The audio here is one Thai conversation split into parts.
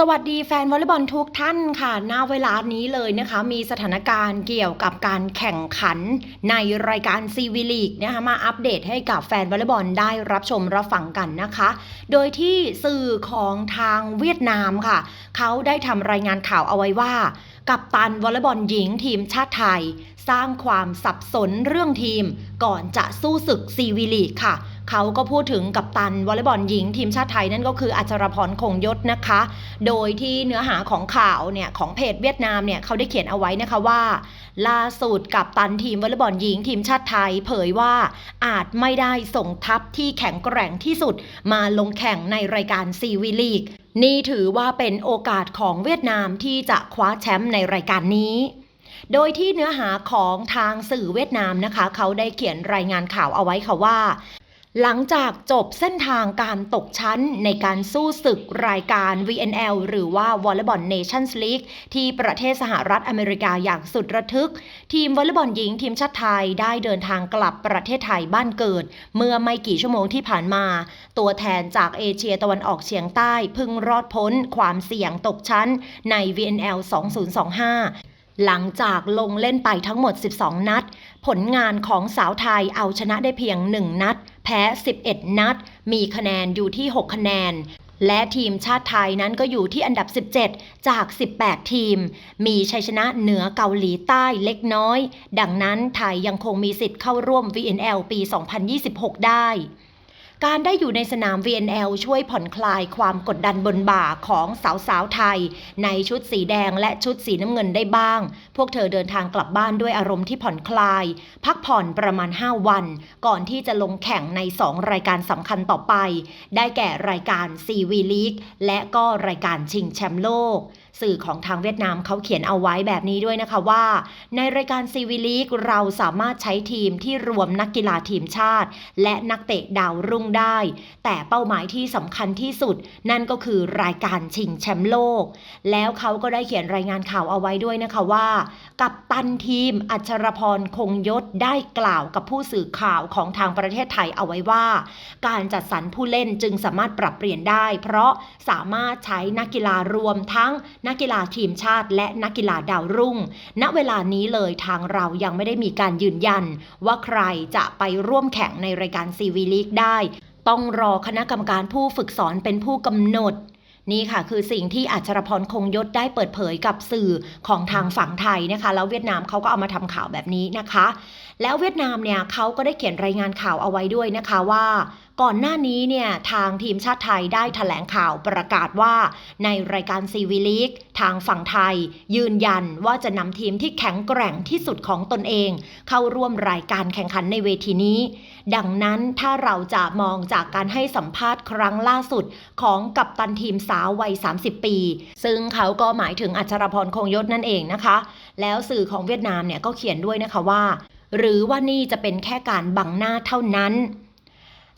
สวัสดีแฟนวอลเลย์บอลทุกท่านค่ะณเวลานี้เลยนะคะ มีสถานการณ์เกี่ยวกับการแข่งขันในรายการซีวีลีกนะคะมาอัปเดตให้กับแฟนวอลเลย์บอลได้รับชมรับฟังกันนะคะ โดยที่สื่อของทางเวียดนามค่ะ เขาได้ทำรายงานข่าวเอาไว้ว่า กัปตันวอลเลย์บอลหญิงทีมชาติไทย สร้างความสับสนเรื่องทีม ก่อนจะสู้ศึกซีวีลีกค่ะ เขาก็พูดถึงกัปตันวอลเลย์บอลหญิงทีมชาติไทยนั่นก็คืออัชรพรคงยศนะคะ โดยที่เนื้อหาของข่าวเนี่ยของเพจเวียดนามเนี่ยเขาได้เขียนเอาไว้นะคะว่า ล่าสุดกับตันทีมวอลเลย์บอลหญิงทีมชาติไทย เผยว่าอาจไม่ได้ส่งทัพที่แข็งแกร่งที่สุด มาลงแข่งในรายการซีวีลีก นี่ถือว่าเป็นโอกาสของเวียดนามที่จะคว้าแชมป์ในรายการนี้ โดยที่เนื้อหาของทางสื่อเวียดนามนะคะ เขาได้เขียนรายงานข่าวเอาไว้ค่ะว่า หลังจากจบเส้นทางการตกชั้นในการสู้ศึกรายการ VNL หรือว่า Volleyball Nations League ที่ประเทศสหรัฐอเมริกาอย่างสุดระทึก ทีมวอลเลย์บอลหญิงทีมชาติไทยได้เดินทางกลับประเทศไทยบ้านเกิด เมื่อไม่กี่ชั่วโมงที่ผ่านมา ตัวแทนจากเอเชียตะวันออกเฉียงใต้ พึ่งรอดพ้นความเสี่ยงตกชั้นใน VNL 2025 หลังจากลงเล่นไปทั้งหมด 12 นัด ผลงานของสาวไทยเอาชนะได้เพียง 1 นัด แพ้ 11 นัด มีคะแนนอยู่ที่ 6 คะแนน และทีมชาติไทยนั้นก็อยู่ที่อันดับ 17 จาก 18 ทีม มีชัยชนะเหนือเกาหลีใต้เล็กน้อย ดังนั้นไทยยังคงมีสิทธิ์เข้าร่วม VNL ปี 2026 ได้ การได้อยู่ในสนาม VNL ช่วยผ่อนคลายความกดดันบนบ่าของสาวสาวๆไทย ในชุดสีแดงและชุดสีน้ำเงินได้บ้าง พวกเธอเดินทางกลับบ้านด้วยอารมณ์ที่ผ่อนคลาย พักผ่อนประมาณ 5 วัน ก่อนที่จะลงแข่งใน 2 รายการสำคัญต่อไป ได้แก่รายการ CV League และก็รายการชิงแชมป์โลก สื่อของทางเวียดนามเขาเขียนเอาไว้แบบนี้ด้วยนะคะว่า ในรายการซีวีลีกเราสามารถใช้ทีมที่รวมนักกีฬาทีมชาติ และนักเตะดาวรุ่งได้ แต่เป้าหมายที่สำคัญที่สุด นั่นก็คือรายการชิงแชมป์โลก แล้วเขาก็ได้เขียนรายงานข่าวเอาไว้ด้วยนะคะว่า กัปตันทีมอัชรพรคงยศได้กล่าวกับผู้สื่อข่าวของทางประเทศไทยเอาไว้ว่า การจัดสรรผู้เล่นจึงสามารถปรับเปลี่ยนได้ เพราะสามารถใช้นักกีฬารวมทั้งนักกีฬาทีมชาติ และนักกีฬาดาวรุ่ง ณเวลานี้เลยทางเรายังไม่ได้มีการยืนยัน ว่าใครจะไปร่วมแข่งในรายการซีวีลีกได้ ต้องรอคณะกรรมการผู้ฝึกสอนเป็นผู้กำหนดนี่ค่ะคือสิ่งที่อัชรพรคงยศได้เปิดเผยกับสื่อของทางฝั่งไทยนะคะแล้วเวียดนามเขาก็เอามาทำข่าวแบบนี้นะคะ แล้วเวียดนามเนี่ยเขาก็ได้เขียนรายงานข่าวเอาไว้ด้วยนะคะว่า ก่อนหน้านี้เนี่ยทางทีมชาติไทยได้แถลงข่าวประกาศว่า ในรายการซีวีลีกทางฝั่งไทย ยืนยันว่าจะนำทีมที่แข็งแกร่งที่สุดของตนเอง เข้าร่วมรายการแข่งขันในเวทีนี้ ดังนั้นถ้าเราจะมองจากการให้สัมภาษณ์ครั้งล่าสุดของกัปตันทีมสาววัย 30 ปี ซึ่งเขาก็หมายถึงอัชรพรคงยศนั่นเองนะคะ แล้วสื่อของเวียดนามเนี่ยก็เขียนด้วยนะคะว่า หรือว่านี่จะเป็นแค่การบังหน้าเท่านั้น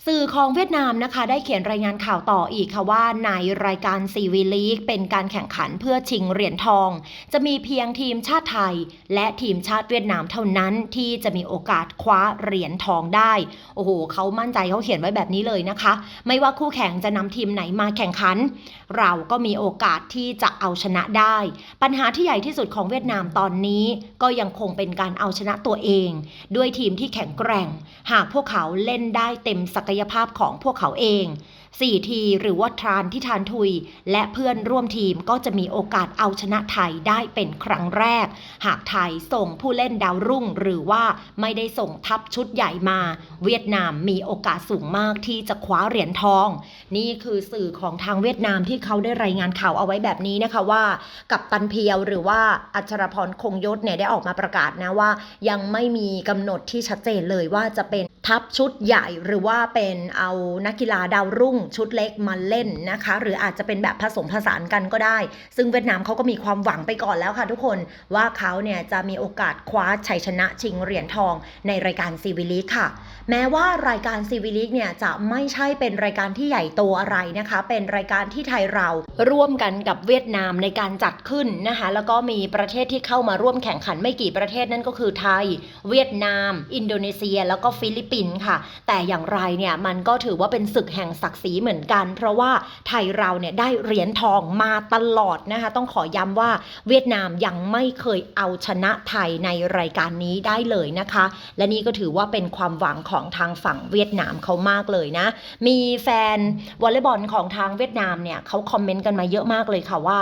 สื่อของเวียดนามนะคะได้เขียนรายงานข่าวต่ออีกค่ะว่าในรายการซีวีลีกเป็นการแข่งขันเพื่อชิงเหรียญทอง จะมีเพียงทีมชาติไทย และทีมชาติเวียดนามเท่านั้นที่จะมีโอกาสคว้าเหรียญทองได้ โอ้โหเขามั่นใจเขาเขียนไว้แบบนี้เลยนะคะ ไม่ว่าคู่แข่งจะนำทีมไหนมาแข่งขัน เราก็มีโอกาสที่จะเอาชนะได้ ปัญหาที่ใหญ่ที่สุดของเวียดนามตอนนี้ ก็ยังคงเป็นการเอาชนะตัวเอง ด้วยทีมที่แข็งแกร่ง หากพวกเขาเล่นได้เต็มศักกยภาพของพวกเขาเอง 4 ทีหรือว่าทรานที่ทานทุย และเพื่อนร่วมทีมก็จะมีโอกาสเอาชนะไทยได้เป็นครั้งแรก หากไทยส่งผู้เล่นดาวรุ่ง หรือว่าไม่ได้ส่งทัพชุดใหญ่มา เวียดนามมีโอกาสสูงมากที่จะคว้าเหรียญทอง นี่คือสื่อของทางเวียดนามที่เขาได้รายงานข่าวเอาไว้แบบนี้นะคะว่า กับตันเพียวหรือว่าอัชรพรคงยศเนี่ยได้ออกมาประกาศนะว่า ยังไม่มีกำหนดที่ชัดเจนเลยว่าจะเป็น ทัพชุดใหญ่หรือว่าเป็นเอานักกีฬาดาวรุ่งชุดเล็กมาเล่นนะคะ หรืออาจจะเป็นแบบผสมผสานกันก็ได้ ซึ่งเวียดนามเขาก็มีความหวังไปก่อนแล้วค่ะทุกคนว่าเขาเนี่ยจะมีโอกาสคว้าชัยชนะชิงเหรียญทองในรายการซีวิลีกค่ะ แม้ว่ารายการซีวิลีกเนี่ยจะไม่ใช่เป็นรายการที่ใหญ่โตอะไรนะคะ เป็นรายการที่ไทยเราร่วมกันกับเวียดนามในการจัดขึ้นนะคะ แล้วก็มีประเทศที่เข้ามาร่วมแข่งขันไม่กี่ประเทศนั่นก็คือไทย เวียดนาม อินโดนีเซีย แล้วก็ฟิลิปปินส์ปินส์ค่ะ แต่อย่างไรเนี่ยมันก็ถือว่าเป็นศึกแห่งศักดิ์ศรีเหมือนกัน เพราะว่าไทยเราเนี่ยได้เหรียญทองมาตลอดนะคะ ต้องขอย้ำว่าเวียดนามยังไม่เคยเอาชนะไทยในรายการนี้ได้เลยนะคะ และนี่ก็ถือว่าเป็นความหวังของทางฝั่งเวียดนามเขามากเลยนะ มีแฟนวอลเลย์บอลของทางเวียดนามเนี่ยเขาคอมเมนต์กันมาเยอะมากเลยค่ะว่า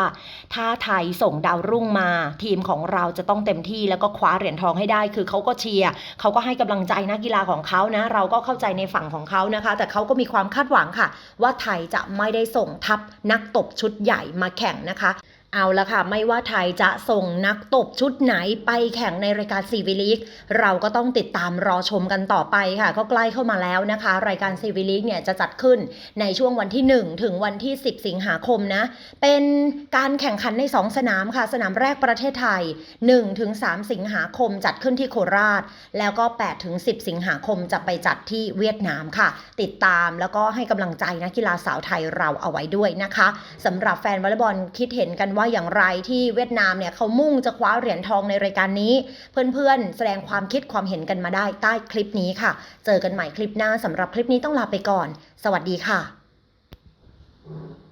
ถ้าไทยส่งดาวรุ่งมา ทีมของเราจะต้องเต็มที่แล้วก็คว้าเหรียญทองให้ได้ คือเขาก็เชียร์เขาก็ให้กำลังใจนักกีฬาของเขาเขานะเราก็เข้าใจในฝั่งของเขานะคะ แต่เขาก็มีความคาดหวังค่ะ ว่าไทยจะไม่ได้ส่งทัพนักตบชุดใหญ่มาแข่งนะคะ เอาละค่ะ ไม่ว่าไทยจะส่งนักตบชุดไหนไปแข่งในรายการซีวิลีกเราก็ต้องติดตามรอชมกันต่อไปค่ะ ก็ใกล้เข้ามาแล้วนะคะ รายการซีวิลีกเนี่ยจะจัดขึ้นในช่วงวันที่ 1 ถึงวันที่ 10 สิงหาคมนะ เป็นการแข่งขันใน 2 สนามค่ะ สนามแรกประเทศไทย 1 ถึง 3 สิงหาคมจัดขึ้นที่โคราช แล้วก็ 8 ถึง 10 สิงหาคมจะไปจัดที่เวียดนามค่ะ ติดตามแล้วก็ให้กำลังใจนักกีฬาสาวไทยเราเอาไว้ด้วยนะคะสำหรับแฟนวอลเลย์บอลคิดเห็นกันว่าอย่างไรที่เวียดนามเนี่ยเขามุ่งจะคว้าเหรียญทองในรายการนี้ เพื่อนๆ แสดงความคิดความเห็นกันมาได้ใต้คลิปนี้ค่ะ เจอกันใหม่คลิปหน้าสำหรับคลิปนี้ต้องลาไปก่อน สวัสดีค่ะ